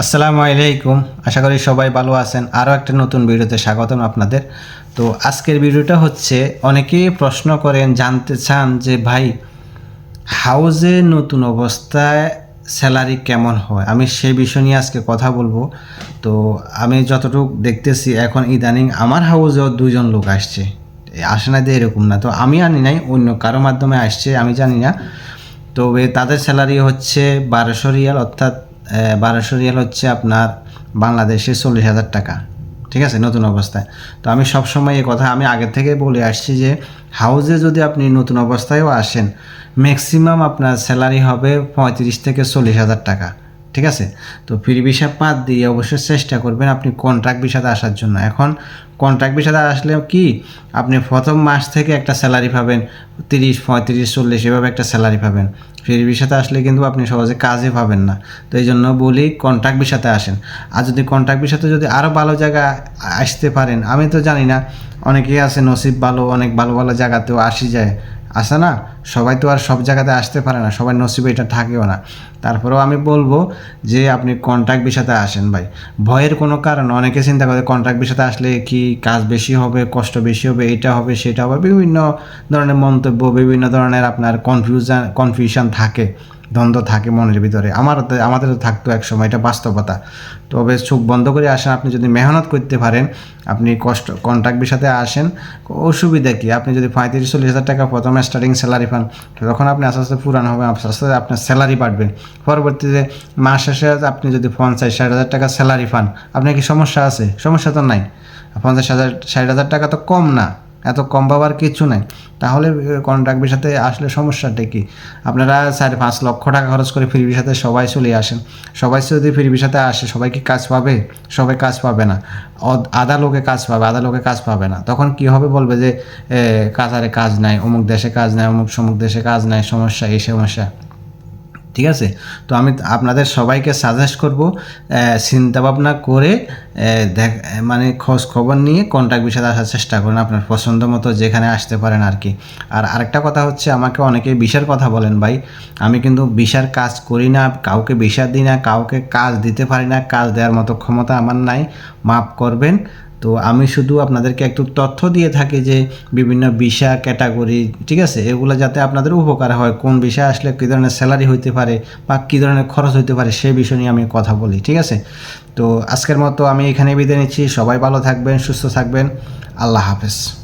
আসসালামু আলাইকুম। আশা করি সবাই ভালো আছেন। আরও একটা নতুন ভিডিওতে স্বাগতম আপনাদের। তো আজকের ভিডিওটা হচ্ছে, অনেকেই প্রশ্ন করেন, জানতে চান যে, ভাই, হাউজে নতুন অবস্থায় স্যালারি কেমন হয়? আমি সেই বিষয় নিয়ে আজকে কথা বলব। তো আমি যতটুকু দেখতেছি, এখন ইদানিং আমার হাউজেও দুজন লোক আসছে। আসে না দিয়ে এরকম না। তো আমি আনি নাই, অন্য কারও মাধ্যমে আসছে, আমি জানি না। তবে তাদের স্যালারি হচ্ছে বারোশো রিয়াল, অর্থাৎ বারোশো রিয়াল হচ্ছে আপনার বাংলাদেশে চল্লিশ হাজার টাকা। ঠিক আছে? নতুন অবস্থায়। তো আমি সবসময় এই কথা আমি আগে থেকে বলে আসছি যে, হাউজে যদি আপনি নতুন অবস্থায়ও আসেন ম্যাক্সিমাম আপনার স্যালারি হবে পঁয়ত্রিশ থেকে চল্লিশ হাজার টাকা। ঠিক আছে? তো ফ্রি ভিসা বাদ দিয়ে অবশ্যই চেষ্টা করবেন আপনি কন্ট্রাক্ট ভিসাতে আসার জন্য। এখন কন্ট্রাক্ট ভিসাতে আসলে কি, আপনি প্রথম মাস থেকে একটা স্যালারি পাবেন, তিরিশ, পঁয়ত্রিশ, চল্লিশ, এভাবে একটা স্যালারি পাবেন। ফ্রি ভিসাতে আসলে কিন্তু আপনি সহজে কাজে পাবেন না। তো এই জন্য বলি কন্ট্রাক্ট ভিসাতে আসেন। আর যদি কন্ট্রাক্ট ভিসাতে যদি আরও ভালো জায়গা আসতে পারেন, আমি তো জানি না, অনেকেই আছে নসিব ভালো, অনেক ভালো ভালো জায়গাতেও আসি যায়। আসে না? সবাই তো আর সব জায়গাতে আসতে পারে না সবাই নসিবে এটা থাকেও না। তারপরেও আমি বলব যে আপনি কন্ট্রাক্ট বিষাতে আসেন ভাই। ভয়ের কোনো কারণ অনেকে চিন্তা করে কন্ট্রাক্ট বিষাতে আসলে কি কাজ বেশি হবে, কষ্ট বেশি হবে, এটা হবে, সেটা হবে, বিভিন্ন ধরনের মন্তব্য, বিভিন্ন ধরনের আপনার কনফিউশন কনফিউশন থাকে, দ্বন্দ্ব থাকে মনের ভিতরে। আমার আমাদেরও থাকতো এক সময় এটা বাস্তবতা। তবে চোখ বন্ধ করে আসেন, আপনি যদি মেহনত করতে পারেন, আপনি কষ্ট কন্ট্রাক্ট বিষাতে আসেন, অসুবিধা কি? আপনি যদি পঁয়ত্রিশ, চল্লিশ হাজার টাকা প্রথমে স্টার্টিং স্যালারি পান তখন আপনি আস্তে আস্তে পুরান হবে, আস্তে আস্তে আপনার স্যালারি বাড়বে। পরবর্তীতে মাস শেষে আপনি যদি পঞ্চাশ, ষাট হাজার টাকা স্যালারি পান, আপনার কি সমস্যা আছে? সমস্যা তো নাই। পঞ্চাশ হাজার ষাট হাজার টাকা তো কম না। এত কম পাবার কিছু নাই। তাহলে কন্ট্রাক্ট বিষাতে আসলে সমস্যাটা কি? আপনারা সাড়ে পাঁচ লক্ষ টাকা খরচ করে ফ্রি ভিসাতে সবাই চলে আসেন। সবাই যদি ফ্রি ভিসাতে আসে সবাই কি কাজ পাবে? সবাই কাজ পাবে না। আধা লোকে কাজ পাবে আধা লোকে কাজ পাবে না। তখন কি হবে বলবে যে এ, কাতারে কাজ নাই অমুক দেশে কাজ নাই অমুক সমুক দেশে কাজ নাই সমস্যা এই সমস্যা। ঠিক আছে? তো আমি আপনাদের সবাইকে সাজেস্ট করব চিন্তা ভাবনা করে দেখ মানে খোঁজ খবর নিয়ে কন্ট্যাক্ট বিষয়ে আসার চেষ্টা করুন আপনার পছন্দ মতো যেখানে আসতে পারেন আর কি। আর আরেকটা কথা হচ্ছে, আমাকে অনেকে বিশার কথা বলেন ভাই। আমি কিন্তু বিশার কাজ করি না, কাউকে বিশা দিই না, কাউকে কাজ দিতে পারি না, কাজ দেওয়ার মতো ক্ষমতা আমার নাই। মাফ করবেন তো আমি শুধু আপনাদেরকে একটু তথ্য দিয়ে থাকি যে বিভিন্ন বিষা ক্যাটাগরি, ঠিক আছে? এগুলো যাতে আপনাদের উপকার হয়, কোন বিষয় আসলে কী ধরনের স্যালারি হইতে পারে বা কী ধরনের খরচ হইতে পারে সে বিষয় নিয়ে আমি কথা বলি, ঠিক আছে? তো আজকের মতো আমি এখানে বিদায় নিচ্ছি। সবাই ভালো থাকবেন, সুস্থ থাকবেন। আল্লাহ হাফেজ।